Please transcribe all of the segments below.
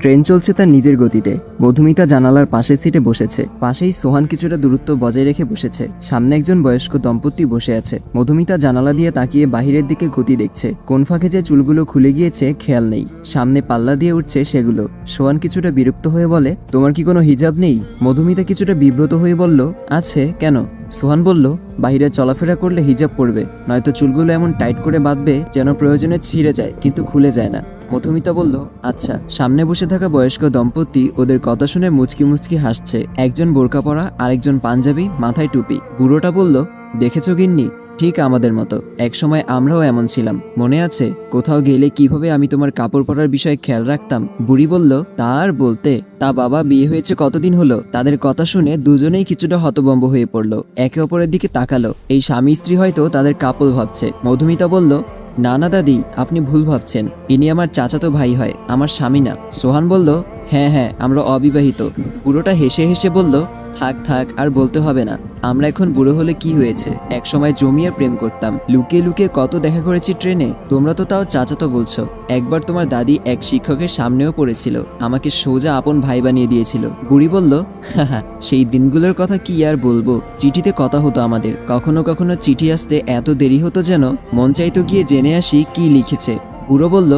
Train চলছে তার নিজের গতিতে। মধুমিতা জানালার পাশের সিটে বসেছে। পাশেই সোহান কিছুটা দূরত্ব বজায় রেখে বসেছে। সামনে একজন বয়স্ক দম্পতি বসে আছে। মধুমিতা জানালা দিয়ে তাকিয়ে বাহিরের দিকে গতি দেখছে। কোন ফাঁকে যে চুলগুলো খুলে গিয়েছে, খেয়াল নেই। সামনে পাল্লা দিয়ে উঠছে সেগুলো। সোহান কিছুটা বিরক্ত হয়ে বলে, তোমার কি কোনো হিজাব নেই? মধুমিতা কিছুটা বিব্রত হয়ে বলল, আছে, কেন? সোহান বলল বাইরে চলাফেরা করলে হিজাব পড়বে। নয়তো চুলগুলো এমন টাইট করে বাঁধবে যেন প্রয়োজনে ছিঁড়ে যায়, কিন্তু খুলে যায় না। মধুমিতা বলল আচ্ছা সামনে বসে থাকা বয়স্ক দম্পতি ওদের কথা শুনে মুচকি মুচকি হাসছে। একজন বোরকা পরা আরেকজন পাঞ্জাবি, মাথায় টুপি। বুড়োটা বলল, দেখেছ গিন্নি, ঠিক আমাদের মতো। একসময় আমরাও এমন ছিলাম। মনে আছে, কোথাও গেলে কীভাবে আমি তোমার কাপড় পরার বিষয়ে খেয়াল রাখতাম? বুড়ি বলল, তার বলতে, তা বাবা বিয়ে হয়েছে কতদিন হলো? তাদের কথা শুনে দুজনেই কিছুটা হতবম্ব হয়ে পড়ল। একে অপরের দিকে তাকালো। এই স্বামী স্ত্রী হয়তো তাদের কাপল ভাবছে। মধুমিতা বলল না না দাদি, আপনি ভুল ভাবছেন। ইনি আমার চাচাতো ভাই হয়, আমার স্বামী না। সোহান বলল হ্যাঁ হ্যাঁ আমরা অবিবাহিত। পুরোটা হেসে হেসে বলল থাক থাক, আর বলতে হবে না। আমরা এখন বুড়ো হলে কি হয়েছে? এক সময় জমিয়ে প্রেম করতাম। লুকিয়ে লুকিয়ে কত দেখা করেছি ট্রেনে? তোমরা তো তাও চাচাতো বলছো। একবার তোমার দাদি এক শিক্ষকের সামনেও পড়েছিল। আমাকে সোজা আপন ভাই বানিয়ে দিয়েছিল। বুড়ি বলল, হাহা, সেই দিনগুলোর কথা কি আর বলব? চিঠিতে কথা হতো আমাদের। কখনো কখনো চিঠি আসতে এত দেরি হতো যেন? মন চাইতো গিয়ে জেনে আসি কি লিখেছে। বুড়ো বলল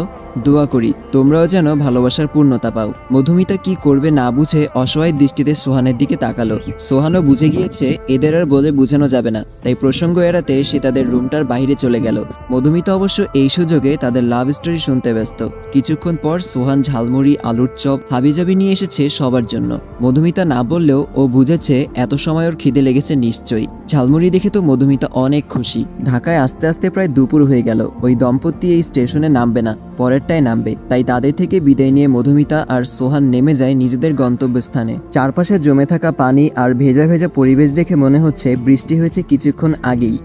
দোয়া করি, তোমরাও যেন ভালোবাসার পূর্ণতা পাও। মধুমিতা কি করবে না বুঝে অসহায় দৃষ্টিতে সোহানের দিকে তাকালো। সোহানও বুঝে গিয়েছে, এদের আর বলে বোঝানো যাবে না। তাই প্রসঙ্গ এড়াতে সে তাদের রুমটার বাইরে চলে গেল। মধুমিতা অবশ্য এই সুযোগে তাদের লাভ স্টোরি শুনতে ব্যস্ত। কিছুক্ষণ পর সোহান ঝালমুড়ি, আলুর চপ, হাবিজাবি নিয়ে এসেছে সবার জন্য। মধুমিতা না বললেও ও বুঝেছে, এত সময় ওর খিদে লেগেছে নিশ্চয়ই। ঝালমুড়ি দেখে তো মধুমিতা অনেক খুশি। ঢাকায় আস্তে আস্তে প্রায় দুপুর হয়ে গেল। ওই দম্পতি এই স্টেশনে নামবে না। পরেরটায় নামবে। তাই তাদের থেকে বিদায় নিয়ে মধুমিতা আর সোহান নেমে যায় নিজেদের গন্তব্যস্থানে। চারপাশে জমে থাকা পানি আর ভেজা ভেজা পরিবেশ দেখে মনে হচ্ছে বৃষ্টি হয়েছে কিছুক্ষণ আগেই।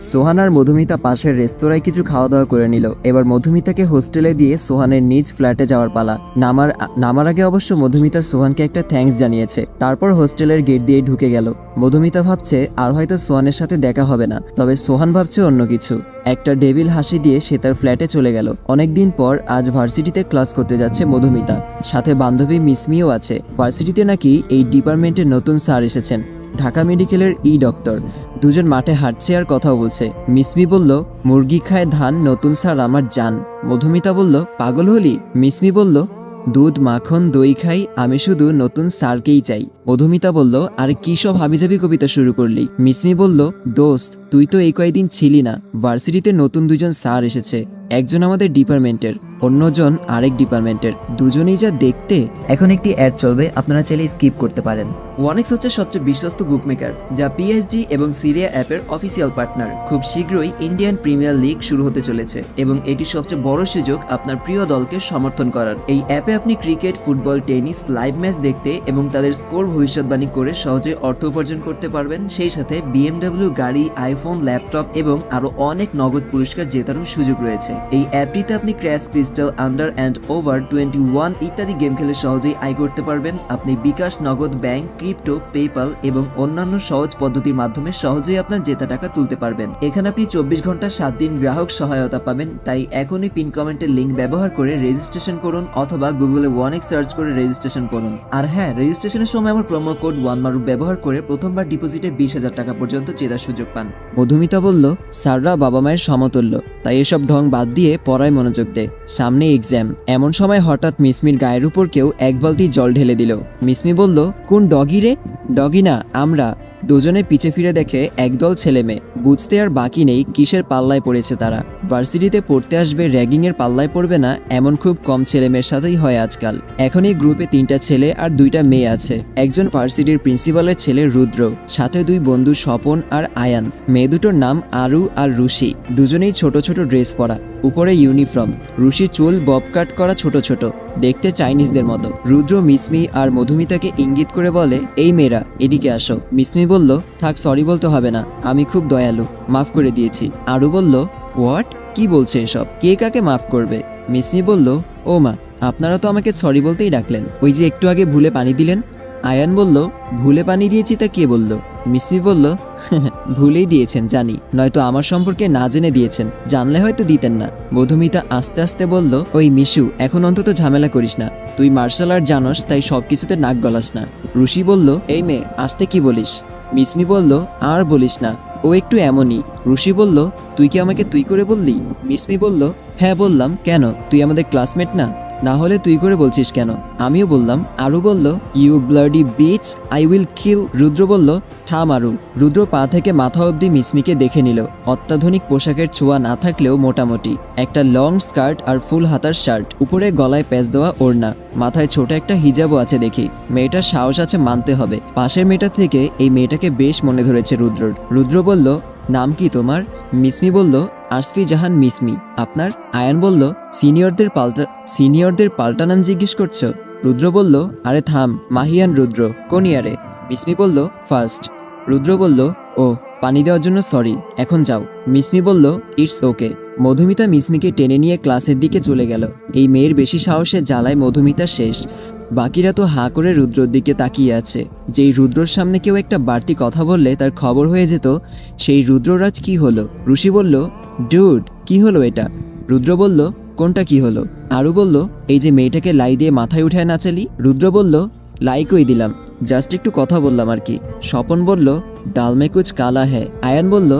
সোহান আর মধুমিতা পাশের রেস্তোরাঁয় কিছু খাওয়া দাওয়া করে নিল। এবার মধুমিতাকে হোস্টেলে দিয়ে সোহানের নিজ ফ্ল্যাটে যাওয়ার পালা। নামার নামার আগে অবশ্য মধুমিতা সোহানকে একটা থ্যাঙ্কস জানিয়েছে। তারপর হোস্টেলের গেট দিয়ে ঢুকে গেল। মধুমিতা ভাবছে, আর হয়তো সোহানের সাথে দেখা হবে না। তবে সোহান ভাবছে অন্য কিছু। একটা ডেভিল হাসি দিয়ে সে তার ফ্ল্যাটে চলে গেল। অনেকদিন পর আজ ভার্সিটিতে ক্লাস করতে যাচ্ছে মধুমিতা। সাথে বান্ধবী মিসমিও আছে। ভার্সিটিতে নাকি এই ডিপার্টমেন্টের নতুন স্যার এসেছেন। ঢাকা মেডিকেলের ই ডক্টর। দুজন মাঠে হাঁটছে আর কথা বলছে। মিসমি বলল, মুরগি খায় ধান, নতুন স্যার আমার জান। মধুমিতা বলল, পাগল হলি? মিসমি বলল দুধ, মাখন, দই খাই, আমি শুধু নতুন স্যারকেই চাই। মধুমিতা বলল, আর কি সব হাবিজাবি কবিতা শুরু করলি? মিসমি বলল, দোস্ত, তুই তো এই কয়েকদিন ছিলি না। ভার্সিটিতে নতুন দুজন স্যার এসেছে। একজন আমাদের ডিপার্টমেন্টের, অন্যজন আরেক ডিপার্টমেন্টের। দুজনেই যা দেখতে, এখন একটি অ্যাড চলবে, আপনারা চাইলে স্কিপ করতে পারেন। ওয়ানেক্স হচ্ছে সবচেয়ে বিশ্বস্ত বুকমেকার যা পিএসজি এবং সিরিয়া অ্যাপের অফিসিয়াল পার্টনার খুব শীঘ্রই ইন্ডিয়ান প্রিমিয়ার লিগ শুরু হতে চলেছে, এবং এটি সবচেয়ে বড় সুযোগ আপনার প্রিয় দলকে সমর্থন করার। এই অ্যাপে আপনি cricket, football, tennis, live match দেখতে এবং তাদের স্কোর ভবিষ্যৎবাণী করে সহজে অর্থ উপার্জন করতে পারবেন। সেই সাথে বিএমডব্লিউ গাড়ি আইফোন ল্যাপটপ এবং আরও অনেক নগদ পুরস্কার জেতারও সুযোগ রয়েছে। এই অ্যাপটিতে আপনি crash crystal under and over twenty one ইত্যাদি গেম খেলে সহজেই আয় করতে পারবেন। আপনি বিকাশ, নগদ ব্যাংক, ক্রিপ্টো পেপাল এবং অন্যান্য সহজ পদ্ধতির মাধ্যমে সহজেই আপনার জেতা টাকা তুলতে পারবেন। এখানে আপনি চব্বিশ ঘণ্টা সাত দিন গ্রাহক সহায়তা পাবেন। তাই এখনই পিন কমেন্টের লিঙ্ক ব্যবহার করে রেজিস্ট্রেশন করুন অথবা গুগলে ওয়ানেক সার্চ করে রেজিস্ট্রেশন করুন। আর হ্যাঁ রেজিস্ট্রেশনের সময় আমার প্রোমো কোড ওয়ান মারুপ ব্যবহার করে প্রথমবার ডিপোজিটে বিশ হাজার টাকা পর্যন্ত জেতার সুযোগ পান। মধুমিতা বলল, স্যাররা বাবা মায়ের সমতুল্য, তাই এসব ঢং বাদ দিয়ে পড়ায় মনোযোগ দে। সামনে এক্সাম এমন সময় হঠাৎ মিসমির গায়ের উপর কেউ এক বালতি জল ঢেলে দিল। মিসমি বলল, কোন ডগি রে? ডগি না, আমরা। দুজনে পিছে ফিরে দেখে একদল ছেলে মেয়ে। বুঝতে আর বাকি নেই কিসের পাল্লায় পড়েছে তারা। ভার্সিটিতে পড়তে আসবে, র্যাগিংয়ের পাল্লায় পড়বে না, এমন খুব কম ছেলে মেয়ের সাথেই হয় আজকাল। এখন এই গ্রুপে তিনটা ছেলে আর দুইটা মেয়ে আছে। একজন ভার্সিটির প্রিন্সিপালের ছেলে রুদ্র, সাথে দুই বন্ধু স্বপন আর আয়ান। মেয়ে দুটোর নাম আরু আর রুশি। দুজনেই ছোট ছোট ড্রেস পরা। উপরে ইউনিফর্ম, রুশি চুল বব কাট করা ছোট ছোট, দেখতে চাইনিজদের মতো। রুদ্র মিসমি আর মধুমিতাকে ইঙ্গিত করে বলে, এই মেয়েরা, এদিকে আসো। মিসমি বলল, থাক সরি বলতে হবে না, আমি খুব দয়ালু, মাফ করে দিয়েছি। আরু বলল, হোয়াট? কি বলছে এসব? কে কাকে মাফ করবে? মিসমি বলল, ও মা, আপনারা তো আমাকে সরি বলতেই ডাকলেন। ওই যে একটু আগে ভুলে পানি দিলেন আয়ান বলল, ভুলে পানি দিয়েছি তা কে বলল? মিসমি বলল ভুলেই দিয়েছেন, জানি। নয়তো আমার সম্পর্কে না জেনে দিয়েছেন। জানলে হয়তো দিতেন না। মধুমিতা আস্তে আস্তে বলল, ওই মিশু, এখন অন্তত ঝামেলা করিস না। তুই মার্শাল আর্ট জানস, তাই সব কিছুতে নাক গলাস না। ঋষি বলল, এই মেয়ে আসতে কি বলিস। মিসমি বলল, আর বলিস না, ও একটু এমনই। ঋষি বলল, তুই কি আমাকে তুই করে বললি? মিসমি বলল হ্যাঁ বললাম। কেন? তুই আমাদের ক্লাসমেট না? না হলে তুই করে বলছিস কেন? আমিও বললাম, আরু বলল you bloody bitch I will kill Rudra বলল, থাম আরু। রুদ্র পা থেকে মাথা অবধি মিসমিকে দেখে নিল। অত্যাধুনিক পোশাকের ছোঁয়া না থাকলেও মোটামুটি। একটা লং স্কার্ট আর ফুল হাতার শার্ট, উপরে গলায় প্যাচ দেওয়া ওড়না, মাথায় ছোট একটা হিজাবও আছে দেখি। মেয়েটার সাহস আছে মানতে হবে। পাশের মেয়েটা থেকে এই মেয়েটাকে বেশ মনে ধরেছে রুদ্রর। রুদ্র বলল, নাম কি তোমার? মিসমি বলল আরসফি জাহান মিসমি। আপনার? আয়ান বলল সিনিয়রদের পাল্টা সিনিয়রদের পাল্টা নাম জিজ্ঞেস করছ? রুদ্র বলল, আরে থাম, মাহিয়ান রুদ্র, কোন ইয়ারে? মিসমি বলল, ফার্স্ট। রুদ্র বলল, ও, পানি দেওয়ার জন্য সরি, এখন যাও। মিসমি বলল, ইটস ওকে। মধুমিতা মিসমিকে টেনে নিয়ে ক্লাসের দিকে চলে গেল। এই মেয়ের বেশি সাহসে জ্বালায় মধুমিতা শেষ। বাকিরা তো হাঁ করে রুদ্রর দিকে তাকিয়ে আছে। যেই রুদ্রর সামনে কেউ একটা বাড়তি কথা বললে তার খবর হয়ে যেত, সেই রুদ্ররাজ কি হলো? ঋষি বলল, ডুড, কি হলো এটা? রুদ্র বলল কোনটা কি হলো? আরু বলল, এই যে মেয়েটাকে লাই দিয়ে মাথায় উঠায় নাচালি রুদ্র বলল, লাই কই দিলাম? জাস্ট একটু কথা বললাম আর কি। স্বপন বলল ডাল মে কুচ কালা হ্যায়। আয়ান বলল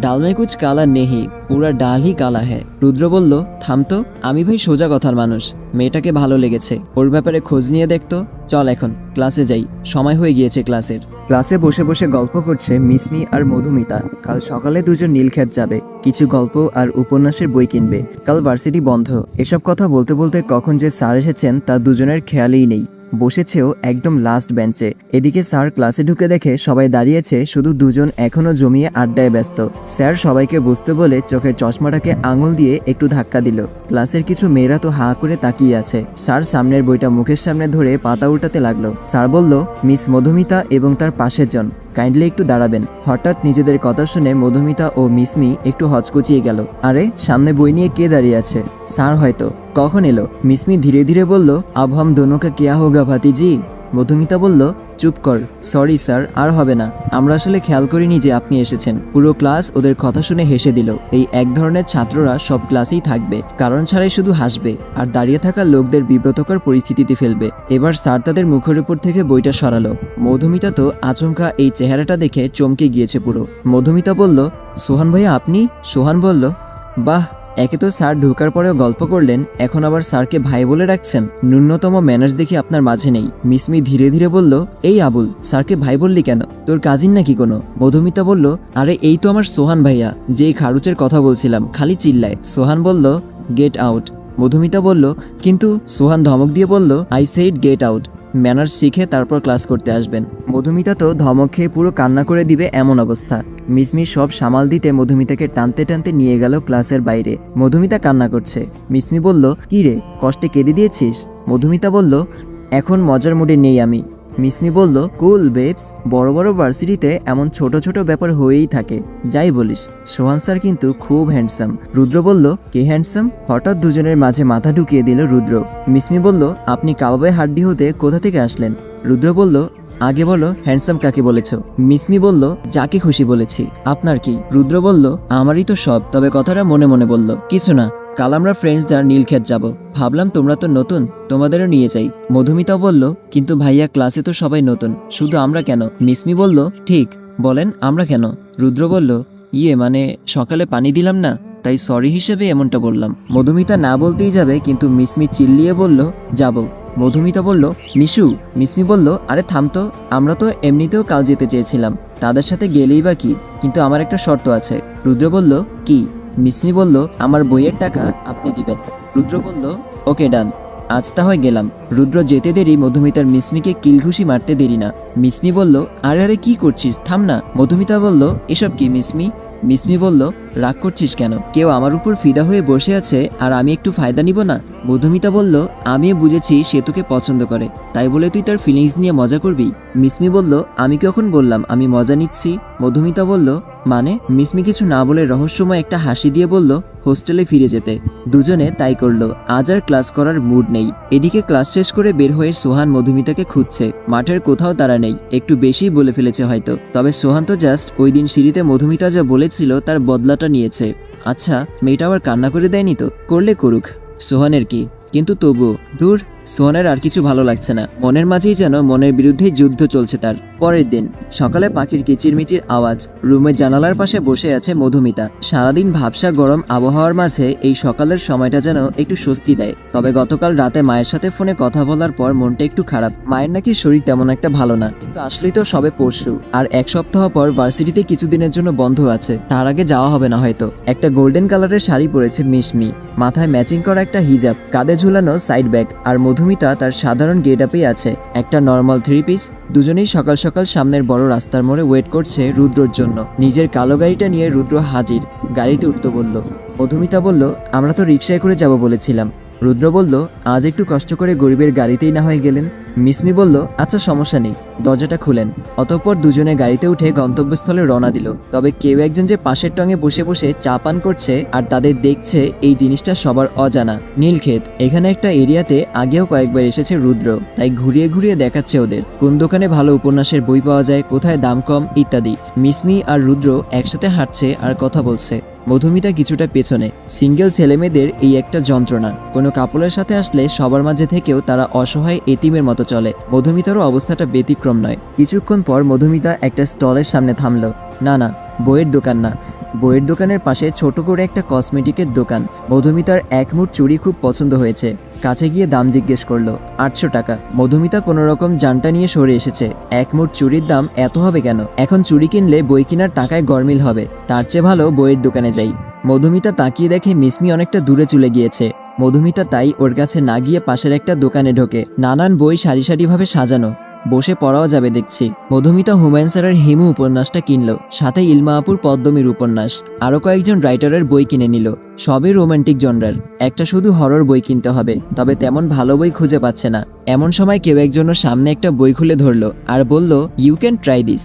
ডাল মে কুচ কালা নেহি পুরা ডাল হি কালা হ্যায় রুদ্র বলল থামতো আমি ভাই সোজা কথার মানুষ, মেয়েটাকে ভালো লেগেছে। ওর ব্যাপারে খোঁজ নিয়ে দেখতো চল এখন, ক্লাসে যাই, সময় হয়ে গিয়েছে ক্লাসের। ক্লাসে বসে বসে গল্প করছে মিসমি আর মধুমিতা। কাল সকালে দুজন নীলক্ষেত যাবে, কিছু গল্প আর উপন্যাসের বই কিনবে। কাল ভার্সিটি বন্ধ, এসব কথা বলতে বলতে কখন যে স্যার এসেছেন তা দুজনের খেয়ালই নেই। বসেছেও একদম লাস্ট বেঞ্চে এদিকে স্যার ক্লাসে ঢুকে দেখে সবাই দাঁড়িয়েছে, শুধু দুজন এখনও জমিয়ে আড্ডায় ব্যস্ত। স্যার সবাইকে বুঝতে বলে চোখের চশমাটাকে আঙুল দিয়ে একটু ধাক্কা দিল। ক্লাসের কিছু মেয়েরা তো হা করে তাকিয়ে আছে। স্যার সামনের বইটা মুখের সামনে ধরে পাতা উল্টাতে লাগল। স্যার বলল মিস মধুমিতা এবং তার পাশের জন। কাইন্ডলি একটু দাঁড়াবেন। হঠাৎ নিজেদের কথা শুনে মধুমিতা ও মিসমি একটু হচকুচিয়ে গেল। আরে, সামনে বই নিয়ে কে দাঁড়িয়ে আছে? স্যার হয়তো। কখন এলো? মিসমি ধীরে ধীরে বলল আব হম কেয়া হোগা ভাতিজি? মধুমিতা বলল চুপ কর। সরি, স্যার, আর হবে না। আমরা আসলে খেয়াল করিনি যে আপনি এসেছেন। পুরো ক্লাস ওদের কথা শুনে হেসে দিল। এই এক ধরনের ছাত্ররা সব ক্লাসেই থাকবে। কারণ ছাড়াই শুধু হাসবে। আর দাঁড়িয়ে থাকা লোকদের বিব্রতকর পরিস্থিতিতে ফেলবে। এবার স্যার তাদের মুখের উপর থেকে বইটা সরালো। মধুমিতা তো আচমকা এই চেহারাটা দেখে চমকে গিয়েছে পুরো। মধুমিতা বলল, সোহান ভাইয়া, আপনি? সোহান বলল, বাহ একে তো স্যার ঢোকার পরেও গল্প করলেন, এখন আবার স্যারকে ভাই বলে রাখছেন ন্যূনতম ম্যানার্স দেখি আপনার মাঝে নেই। মিসমি ধীরে ধীরে বলল, এই আবুল, স্যারকে ভাই বললি কেন? তোর কাজিন নাকি কোনো? মধুমিতা বলল, আরে, এই তো আমার সোহান ভাইয়া যেই খারুচের কথা বলছিলাম, খালি চিল্লায়। সোহান বলল গেট আউট মধুমিতা বলল, কিন্তু? সোহান ধমক দিয়ে বলল I said get out manners শিখে তারপর ক্লাস করতে আসবেন। মধুমিতা তো ধমক খেয়ে পুরো কান্না করে দিবে এমন অবস্থা। মিসমি সব সামাল দিতে মধুমিতাকে টানতে টানতে নিয়ে গেল ক্লাসের বাইরে। মধুমিতা কান্না করছে। মিসমি বলল, কি রে, কষ্টে কেঁদে দিয়েছিস? মধুমিতা বলল, এখন মজার মুডে নেই আমি। মিসমি বলল, কুল, বেবস, বড় বড় ভার্সিটিতে এমন ছোট ছোট ব্যাপার হয়েই থাকে। যাই বলিস। সোহান স্যার কিন্তু খুব হ্যান্ডসাম। রুদ্র বলল, কে হ্যান্ডসাম? হঠাৎ দুজনের মাঝে মাথা ঢুকিয়ে দিল রুদ্র। মিসমি বলল, আপনি কাবাবে হাড্ডি হতে কোথা থেকে আসলেন? রুদ্র বলল, আগে বলো, হ্যান্ডসাম কাকে বলেছ? মিসমি বলল, যাকে খুশি বলেছি। আপনার কি? রুদ্র বলল, আমারই তো সব। তবে কথাটা মনে মনে বলল, কিছু না। কাল আমরা ফ্রেন্ডস যার নীলক্ষেত যাব। ভাবলাম তোমরা তো নতুন, তোমাদেরও নিয়ে যাই। মধুমিতা বলল, কিন্তু ভাইয়া ক্লাসে তো সবাই নতুন, শুধু আমরা কেন? মিসমি বলল, ঠিক, বলেন, আমরা কেন? রুদ্র বলল ইয়ে মানে সকালে পানি দিলাম না, তাই সরি হিসেবে এমনটা বললাম। মধুমিতা না বলতেই যাবে, কিন্তু মিসমি চিল্লিয়ে বলল, যাব। মধুমিতা বলল, মিশু। মিসমি বলল, আরে, থাম তো, আমরা তো এমনিতেও কাল যেতে চেয়েছিলাম, তাদের সাথে গেলেই বা কি, কিন্তু আমার একটা শর্ত আছে। রুদ্র বলল, কি? মিসমি বলল, আমার বইয়ের টাকা আপনি দিবেন। রুদ্র বলল, ওকে, ডান। আজ তা হয় গেলাম। রুদ্র যেতে দেরি, মধুমিতার মিসমিকে কিলঘুষি মারতে দেরি না। মিসমি বলল, আরে আরে, কি করছিস? থাম না। মধুমিতা বলল, এসব কি মিসমি? মিসমি বলল, রাগ করছিস কেন? কেউ আমার উপর ফিদা হয়ে বসে আছে, আর আমি একটু ফায়দা নিব না? মধুমিতা বলল, আমিও বুঝেছি সে তোকে পছন্দ করে, তাই বলে তুই তার ফিলিংস নিয়ে মজা করবি? মিসমি বলল, আমি কখন বললাম? আমি মজা নিচ্ছি? মধুমিতা বলল মানে মিসমি কিছু না বলে রহস্যময় একটা হাসি দিয়ে বলল, হোস্টেলে ফিরে যেতে। দুজনে তাই করল। আজ আর ক্লাস করার মুড নেই। এদিকে ক্লাস শেষ করে বের হয়ে সোহান মধুমিতাকে খুঁজছে। মাঠের কোথাও তারা নেই। একটু বেশিই বলে ফেলেছে হয়তো। তবে সোহান তো জাস্ট ওই দিন সিঁড়িতে মধুমিতা যা বলেছিল তার বদলাটা নিয়েছে। আচ্ছা মেয়েটা আবার কান্না করে দেয়নি তো? করলে করুক। সোহানের কি? কিন্তু তবুও দূর সোহানের আর কিছু ভালো লাগছে না। মনের মাঝেই যেন মনের বিরুদ্ধে যুদ্ধ চলছে তার। পরের দিন, সকালে পাখির কিচিরমিচির আওয়াজ রুমের জানালার পাশে বসে আছে মধুমিতা। সারাদিন ভাবসা গরম আবহাওয়ার মাঝে এই সকালের সময়টা যেন একটু স্বস্তি দেয়। তবে গতকাল রাতে মায়ের সাথে ফোনে কথা বলার পর মনটা একটু খারাপ। মায়ের নাকি শরীর তেমন একটা ভালো না। কিন্তু আসলেই তো সবে পরশু। আর এক সপ্তাহ পর ভার্সিটিতে কিছুদিনের জন্য বন্ধ আছে। তার আগে যাওয়া হবে না হয়তো। একটা গোল্ডেন কালারের শাড়ি পরেছে মিশমি মাথায় ম্যাচিং করা একটা হিজাব, কাঁধে ঝুলানো সাইড ব্যাগ, আর মধুমিতা তার সাধারণ গেট আপেই আছে। একটা নর্মাল থ্রি পিস দুজনেই সকাল সকাল সামনের বড় রাস্তার মোড়ে ওয়েট করছে রুদ্রর জন্য। নিজের কালো গাড়িটা নিয়ে রুদ্র হাজির, গাড়িতে উঠতে বলল, মধুমিতা বলল, আমরা তো রিক্সায় করে যাব বলেছিলাম। রুদ্র বলল, আজ একটু কষ্ট করে গরিবের গাড়িতেই না হয়ে গেলেন। মিসমি বলল আচ্ছা সমস্যা নেই। দরজাটা খুলেন। অতঃপর দুজনে গাড়িতে উঠে গন্তব্যস্থলে রওনা দিল। তবে কেউ একজন যে পাশের টঙে বসে বসে চা পান করছে আর তাদের দেখছে এই জিনিসটা সবার অজানা, নীলক্ষেত। এখানে একটা এরিয়াতে আগেও কয়েকবার এসেছে রুদ্র, তাই ঘুরিয়ে ঘুরিয়ে দেখাচ্ছে ওদের। কোন দোকানে ভালো উপন্যাসের বই পাওয়া যায়, কোথায় দাম কম, ইত্যাদি। মিসমি আর রুদ্র একসাথে হাঁটছে আর কথা বলছে। মধুমিতা কিছুটা পেছনে। সিঙ্গেল ছেলেমেয়েদের এই একটা যন্ত্রণা। কোনো কাপলের সাথে আসলে সবার মাঝে থেকেও তারা অসহায় এতিমের মতো চলে। মধুমিতারও অবস্থাটা ব্যতিক্রম নয়। কিছুক্ষণ পর মধুমিতা একটা স্টলের সামনে থামল। না না, বইয়ের দোকান না। বইয়ের দোকানের পাশে ছোট করে একটা কসমেটিকের দোকান। মধুমিতার এক মুঠ খুব পছন্দ হয়েছে। কাছে গিয়ে দাম জিজ্ঞেস করল, আটশো টাকা। মধুমিতা কোনো রকম জানটা নিয়ে সরে এসেছে। এক মুঠ চুরির দাম এত হবে কেন? এখন চুরি কিনলে বই কেনার টাকায় গরমিল হবে। তার চেয়ে ভালো বইয়ের দোকানে যাই। মধুমিতা তাকিয়ে দেখে মিসমি অনেকটা দূরে চলে গিয়েছে। মধুমিতা তাই ওর কাছে না গিয়ে পাশের একটা দোকানে ঢোকে। নানান বই সারি সারিভাবে সাজানো। বসে পড়াও যাবে দেখছি। মধুমিতা হুমায়ুন স্যারের হিমু উপন্যাসটা কিনল, সাথে ইলমা আপুর পদ্মমীর উপন্যাস। আরও কয়েকজন রাইটারের বই কিনে নিল, সবই রোমান্টিক জনরার। একটা শুধু হরর বই কিনতে হবে, তবে তেমন ভালো বই খুঁজে পাচ্ছে না। এমন সময় কেউ একজনের সামনে একটা বই খুলে ধরল, আর বলল ইউ ক্যান ট্রাই দিস